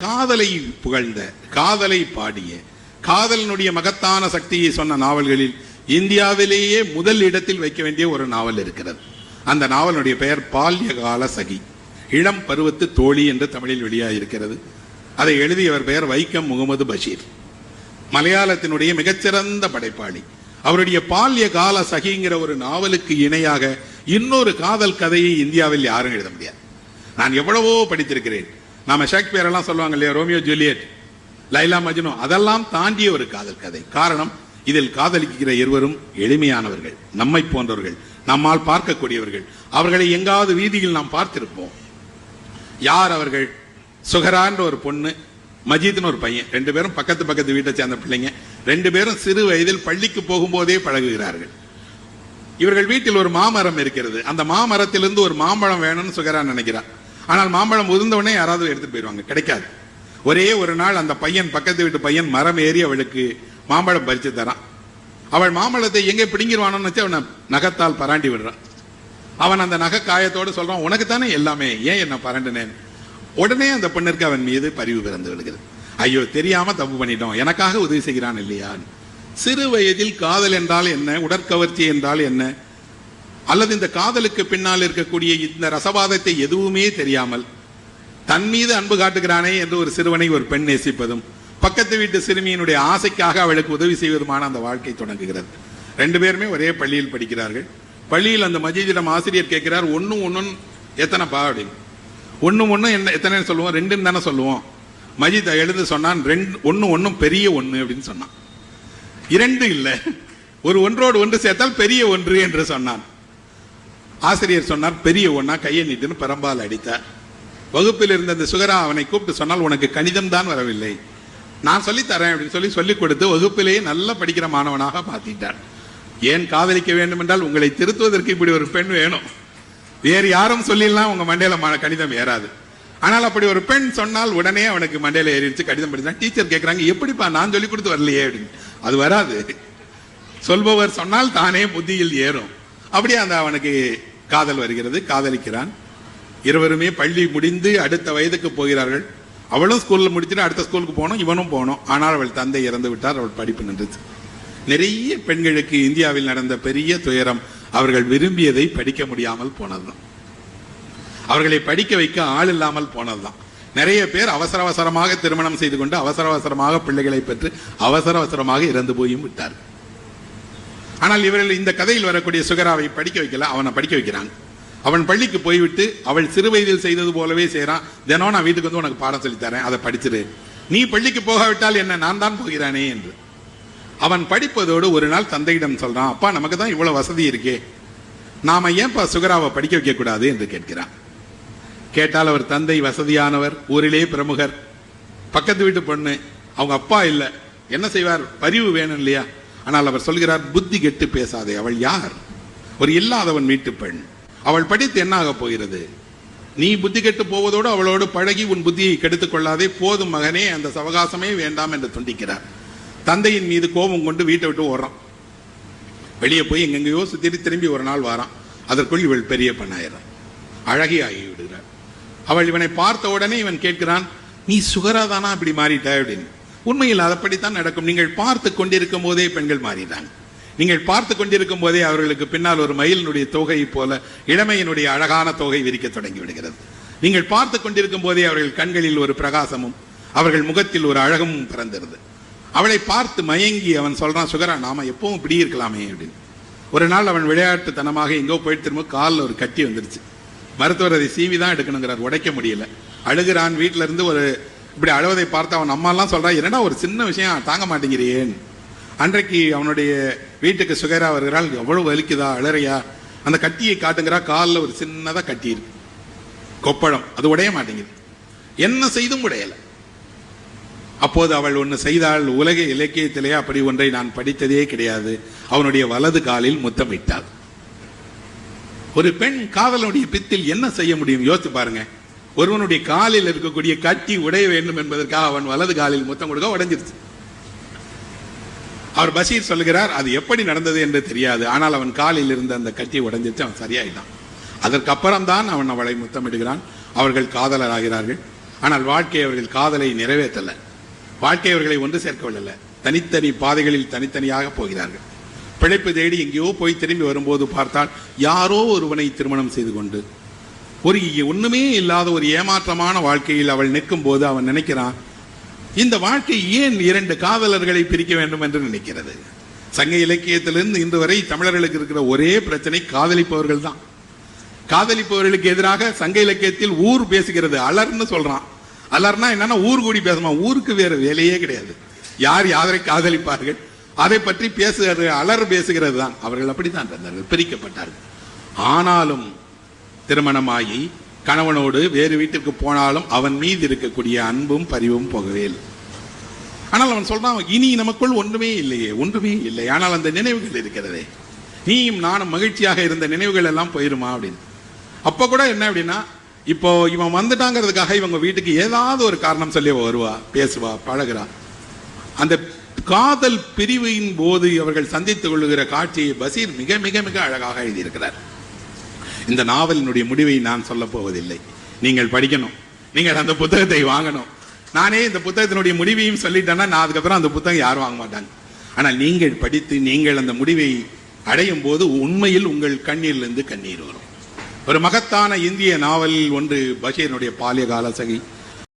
காதலை புகழ்ந்த காதலை பாடிய காதலினுடைய மகத்தான சக்தியை சொன்ன நாவல்களில் இந்தியாவிலேயே முதல் இடத்தில் வைக்க வேண்டிய ஒரு நாவல் இருக்கிறது. அந்த நாவலுடைய பெயர் பால்யகால சகி. இளம் பருவத்து தோழி என்று தமிழில் வெளியாகிருக்கிறது அதை எழுதியவர் பெயர் வைக்கம் முகமது பஷீர். மலையாளத்தினுடைய மிகச்சிறந்த படைப்பாளி. அவருடைய பால்ய கால சகிங்கிற ஒரு நாவலுக்கு இணையாக இன்னொரு காதல் கதையை இந்தியாவில் யாரும் எழுத முடியாது. நான் எவ்வளவோ படித்திருக்கிறேன். நாம ஷேக்ஸ்பியர் எல்லாம் சொல்லுவாங்க இல்லையா? Romeo Juliet Laila Majnu. அதெல்லாம் தாண்டிய ஒரு காதல் கதை. காரணம் இதில் காதலிக்கிற இருவரும் எளிமையானவர்கள் நம்மை போன்றவர்கள் நம்மால் பார்க்கக்கூடியவர்கள். அவர்களை எங்காவது வீதியில் நாம் பார்த்திருப்போம். யார் அவர்கள்? சுகரான்ற ஒரு பொண்ணு மஜீத்னு ஒரு பையன். ரெண்டு பேரும் பக்கத்து பக்கத்து வீட்டை சேர்ந்த பிள்ளைங்க. ரெண்டு பேரும் சிறு வயதில் பள்ளிக்கு போகும்போதே பழகுகிறார்கள். இவர்கள் வீட்டில் ஒரு மாமரம் இருக்கிறது. அந்த மாமரத்திலிருந்து ஒரு மாம்பழம் வேணும்னு சுகரா நினைக்கிறார். ஆனால் மாம்பழம் உதிர்ந்தவுடனே யாராவது எடுத்துட்டு போயிடுவாங்க. கிடைக்காது. ஒரே ஒரு நாள் அந்த பையன் பக்கத்து வீட்டு பையன் மரம் ஏறி அவளுக்கு மாம்பழம் பறிச்சு தரான். அவள் மாம்பழத்தை எங்கே பிடுங்கிடுவானோன்னு வச்சு அவனை நகத்தால் பராண்டி விடுறான். அவன் அந்த நகை காயத்தோடு சொல்றான் உனக்கு தானே எல்லாமே ஏன் என்ன பரண்டினேன் உடனே அந்த பெண்ணிற்கு அவன் மீது பரிவு பிறந்து விடுகிறது. ஐயோ தெரியாம தப்பு பண்ணிட்டோம். எனக்காக உதவி செய்கிறான் இல்லையா? சிறு வயதில் காதல் என்றால் என்ன? உடற்கவர்ச்சி என்றால் என்ன? அல்லது இந்த காதலுக்கு பின்னால் இருக்கக்கூடிய இந்த ரசவாதத்தை எதுவுமே தெரியாமல் தன் மீது அன்பு காட்டுகிறானே என்று ஒரு சிறுவனை ஒரு பெண் நேசிப்பதும் பக்கத்து வீட்டு சிறுமியினுடைய ஆசைக்காக அவளுக்கு உதவி செய்வதுமான அந்த வாழ்க்கை தொடங்குகிறது. ரெண்டு பேருமே ஒரே பள்ளியில் படிக்கிறார்கள். பள்ளியில் அந்த மஜீதிடம் ஆசிரியர் கேட்கிறார் ஒன்னும் ஒன்னும் எத்தனைப்பா? அப்படின்னு. ஒன்று ஒன்றும் என்ன எத்தனை சொல்லுவோம் ரெண்டுன்னு தானே சொல்லுவோம். மஜித் எழுந்து சொன்னான் ரெண்டு ஒன்று ஒன்றும் பெரிய ஒன்று அப்படின்னு சொன்னான். இரண்டு இல்லை. ஒரு ஒன்றோடு ஒன்று சேர்த்தால் பெரிய ஒன்று என்று சொன்னான். ஆசிரியர் சொன்னார் பெரிய ஒன்னா கையை நீட்டுன்னு பெரம்பால் அடித்தார் வகுப்பில் இருந்த அந்த சுகரா அவனை கூப்பிட்டு சொன்னால் உனக்கு கணிதம் தான் வரவில்லை. நான் சொல்லித்தரேன் அப்படின்னு சொல்லி சொல்லிக் கொடுத்து வகுப்பிலேயே நல்லா படிக்கிற மாணவனாக மாத்திட்டார். ஏன் காதலிக்க வேண்டும் என்றால் உங்களை திருத்துவதற்கு இப்படி ஒரு பெண் வேணும். வேறு யாரும் சொல்லிடலாம் உங்க மண்டையில கணிதம் ஏறாது. ஆனால் அப்படி ஒரு பெண் சொன்னால் உடனே அவனுக்கு மண்டையில ஏறிடுச்சு கடிதம் படித்தான் டீச்சர் கேட்குறாங்க எப்படிப்பா நான் சொல்லி கொடுத்து வரலையே? அப்படின்னு. அது வராது. சொல்பவர் சொன்னால் தானே புத்தியில் ஏறும். அப்படியே அந்த அவனுக்கு காதல் வருகிறது. காதலிக்கிறான். இருவருமே பள்ளி முடிந்து அடுத்த வயதுக்கு போகிறார்கள். அவளும் ஸ்கூலில் முடிச்சுட்டு அடுத்த ஸ்கூலுக்கு போனோம் இவனும் போனோம் ஆனால் அவள் தந்தை இறந்து விட்டார் அவள் படிப்பு நின்றுச்சு. நிறைய பெண்களுக்கு இந்தியாவில் நடந்த பெரிய துயரம். அவர்கள் விரும்பியதை படிக்க முடியாமல் போனதுதான். அவர்களை படிக்க வைக்க ஆள் இல்லாமல் போனதுதான். நிறைய பேர் அவசர அவசரமாக திருமணம் செய்து கொண்டு அவசர அவசரமாக பிள்ளைகளை பெற்று அவசர அவசரமாக இறந்து போயும் விட்டார்கள். ஆனால் இவர்கள் இந்த கதையில் வரக்கூடிய சுகராவை படிக்க வைக்கல அவனை படிக்க வைக்கிறாங்க. அவன் பள்ளிக்கு போய்விட்டு அவள் சிறு வயதில் செய்தது போலவே செய்கிறான் தினம் நான் வீட்டுக்கு வந்து உனக்கு பாடம் சொல்லித் தரேன் அதை படிச்சிரு. நீ பள்ளிக்கு போகாவிட்டால் என்ன நான் தான் போகிறானே என்று. அவன் படிப்பதோடு ஒரு நாள் தந்தையிடம் சொல்றான் அப்பா நமக்கு தான் இவ்வளவு வசதி இருக்கே. நாம ஏன்பா சுகராவை படிக்க வைக்க கூடாது என்று கேட்கிறான். கேட்டால் அவர் தந்தை வசதியானவர் ஊரிலே பிரமுகர். பக்கத்து வீட்டு பொண்ணு. அவங்க அப்பா இல்லை. என்ன செய்வார்? பரிவு வேணும் இல்லையா? ஆனால் அவர் சொல்கிறார் புத்தி கெட்டு பேசாதே அவள் யார்? ஒரு இல்லாதவன் வீட்டு பெண். அவள் படித்து என்னாக போகிறது? நீ புத்தி கெட்டு போவதோடு அவளோடு பழகி உன் புத்தியை கெடுத்துக் கொள்ளாதே போதும் மகனே அந்த சவகாசமே வேண்டாம் என்று துண்டிக்கிறார். தந்தையின் மீது கோபம் கொண்டு வீட்டை விட்டு ஓடுறான். வெளியே போய் எங்கெங்கேயோ சுத்திட்டு திரும்பி ஒரு நாள் வாரான். அதற்குள் இவள் பெரிய பெண்ணாயிரம் அழகி ஆகி விடுகிறார். அவள் இவனை பார்த்த உடனே இவன் கேட்கிறான் நீ சுகராதானா இப்படி மாறிட்ட? அப்படின்னு. உண்மையில் அதப்படித்தான் நடக்கும். நீங்கள் பார்த்து கொண்டிருக்கும் போதே பெண்கள் மாறினாங்க. நீங்கள் பார்த்து கொண்டிருக்கும் போதே அவர்களுக்கு பின்னால் ஒரு மயிலினுடைய தொகை போல இளமையினுடைய அழகான தொகை விரிக்க தொடங்கி விடுகிறது. நீங்கள் பார்த்து கொண்டிருக்கும் போதே அவர்கள் கண்களில் ஒரு பிரகாசமும் அவர்கள் முகத்தில் ஒரு அழகும் பிறந்திருது. அவளை பார்த்து மயங்கி அவன் சொல்றான் சுகரா நாம எப்பவும் இப்படி இருக்கலாமே அப்படின்னு. ஒரு நாள் அவன் விளையாட்டுத்தனமாக எங்கோ போயிட்டு திரும்ப காலில் ஒரு கட்டி வந்துருச்சு. மருத்துவர் அதை சீவி தான் எடுக்கணுங்கிறார் உடைக்க முடியல. அழுகிறான் வீட்டுல இருந்து ஒரு இப்படி அழுவதை பார்த்து அவன் அம்மாலாம் சொல்றான் என்னடா ஒரு சின்ன விஷயம் தாங்க மாட்டேங்கிறேன் அன்றைக்கு அவனுடைய வீட்டுக்கு சுகரா வருகிறாள் எவ்வளவு வலிக்குதா அழறையா? அந்த கட்டியை காட்டுங்கிறா காலில் ஒரு சின்னதா கட்டி இருக்கு. கொப்பளம் அது உடைய மாட்டேங்குது. என்ன செய்தும் உடையல. அப்போது அவள் ஒன்று செய்தாள் உலக இலக்கியத்திலே அப்படி ஒன்றை நான் படித்ததே கிடையாது. அவனுடைய வலது காலில் முத்தமிட்டாள். ஒரு பெண் காதலனுடைய பித்தில் என்ன செய்ய முடியும்? யோசித்து பாருங்க. ஒருவனுடைய காலில் இருக்கக்கூடிய கட்டி உடைய வேண்டும் என்பதற்காக அவன் வலது காலில் முத்தம் கொடுக்க உடைஞ்சிருச்சு. அவர் பஷீர் சொல்லுகிறார் அது எப்படி நடந்தது என்று தெரியாது. ஆனால் அவன் காலில் இருந்த அந்த கட்டி உடைஞ்சிருச்சு அவன் சரியாயிட்டான். அதற்கப்புறம் தான் அவன் அவளை முத்தமிடுகிறான். அவர்கள் காதலராகிறார்கள். ஆனால் வாழ்க்கை அவர்கள் காதலை நிறைவேற்றல. வாழ்க்கை அவர்களை ஒன்று சேர்க்கவில்லை. தனித்தனி பாதைகளில் தனித்தனியாக போகிறார்கள். பிழைப்பு தேடி எங்கேயோ போய் திரும்பி வரும்போது பார்த்தால் யாரோ ஒருவனை திருமணம் செய்து கொண்டு ஒரு ஒண்ணுமே இல்லாத ஒரு ஏமாற்றமான வாழ்க்கையில் அவள் நிற்கும் போது அவன் நினைக்கிறான் இந்த வாழ்க்கை ஏன் இரண்டு காதலர்களை பிரிக்க வேண்டும் என்று நினைக்கிறது? சங்க இலக்கியத்திலிருந்து இன்று வரை தமிழர்களுக்கு இருக்கிற ஒரே பிரச்சனை காதலிப்பவர்கள் தான். காதலிப்பவர்களுக்கு எதிராக சங்க இலக்கியத்தில் ஊர் பேசுகிறது அலர்னு சொல்றான். அலர்னா என்னன்னா ஊர் கூடி பேசுமா ஊருக்கு வேற வேலையே கிடையாது. யார் யாரை காதலிப்பார்கள் அதை பற்றி பேசுகிற அலர் பேசுகிறது தான். அவர்கள் அப்படித்தான் இருந்தார்கள் பிரிக்கப்பட்டார்கள். ஆனாலும் திருமணமாகி கணவனோடு வேறு வீட்டிற்கு போனாலும் அவன் மீது இருக்கக்கூடிய அன்பும் பரிவும் போகவே இல்லை. ஆனால் அவன் சொல்றான் இனி நமக்குள் ஒன்றுமே இல்லையே ஒன்றுமே இல்லை. ஆனால் அந்த நினைவுகள் இருக்கிறதே. நீயும் நானும் மகிழ்ச்சியாக இருந்த நினைவுகள் எல்லாம் போயிருமா அப்படின்னு. அப்போ கூட என்ன அப்படின்னா இப்போ இவன் வந்துட்டாங்கிறதுக்காக இவங்க வீட்டுக்கு ஏதாவது ஒரு காரணம் சொல்லி வருவா பேசுவா பழகுறா. அந்த காதல் பிரிவின் போது அவர்கள் சந்தித்துக் கொள்ளுகிற காட்சியை பசீர் மிக மிக மிக அழகாக எழுதியிருக்கிறார். இந்த நாவலினுடைய முடிவை நான் சொல்ல போவதில்லை. நீங்கள் படிக்கணும். நீங்கள் அந்த புத்தகத்தை வாங்கணும். நானே இந்த புத்தகத்தினுடைய முடிவையும் சொல்லிட்டேன்னா நான் அதுக்கப்புறம் அந்த புத்தகம் யாரும் வாங்க மாட்டாங்க. ஆனால் நீங்கள் படித்து நீங்கள் அந்த முடிவை அடையும் போது உண்மையில் உங்கள் கண்ணீர்லேருந்து கண்ணீர் வரும். ஒரு மகத்தான இந்திய நாவல் ஒன்று பஷீரனுடைய பால்ய கால சகி.